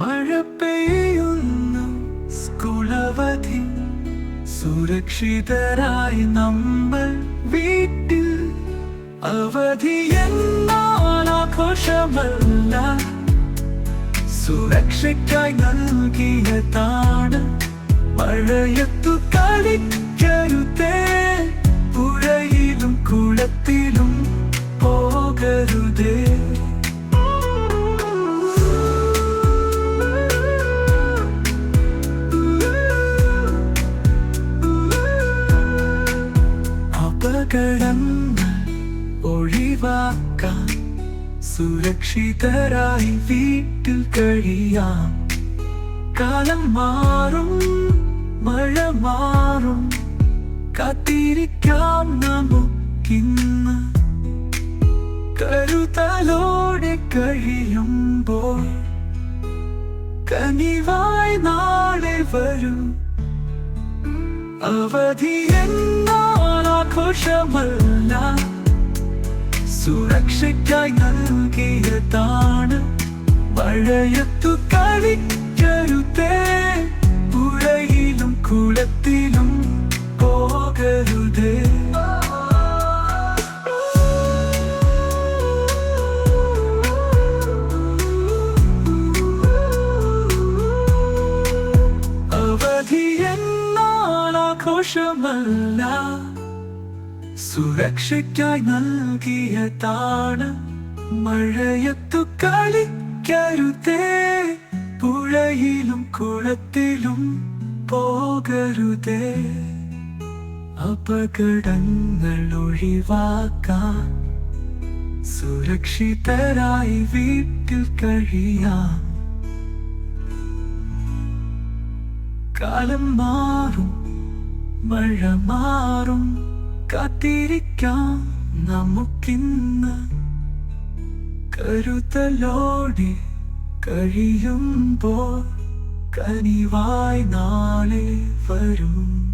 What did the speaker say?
മഴ പെയ്യുന്നു. സ്കൂളവധി. സുരക്ഷിതരായി നമ്മൾ വീട്ടിൽ. അവധി എന്നാൽ ആഘോഷമല്ല. സുരക്ഷയ്ക്കായി നൽകിയതാണ് മഴയത്തു കളിക്കരുതേ. പുഴയിലും കുളത്തിലും അപകടങ്ങൾ ഒഴിവാക്കാൻ സുരക്ഷിതരായി വീട്ടിൽ കഴിയാം. കാലം മാറും മഴ മാറും. കാത്തിരിക്കാം നമുക്കിന്ന്. കരുതലോടെ കഴിയുമ്പോൾ കനിവായി നാളെ വരും. അവധി എന്നാൽ ആഘോഷമല്ല. സുരക്ഷയ്ക്കായി നൽകിയതാണ്. മഴയത്തു കളിക്കരുതേ. പുഴയിലും കുളത്തിലും പോകരുതേ. അവധി എന്നാൽ ആഘോഷമല്ല. സുരക്ഷയ്ക്കായി നൽകിയ താണ മഴയത്തു കളിക്കരുതേ. പുഴയിലും കുളത്തിലും പോകരുതേ. അപകടങ്ങൾ ഒഴിവാക്കാൻ സുരക്ഷിതരായി വീട്ടിൽ കഴിയാം. കാലം മാറും മഴ മാറും. കാത്തിരിക്കാം നമുക്കിന്ന്. കരുതലോടെ കഴിയുമ്പോൾ കനിവായി നാളെ വരും.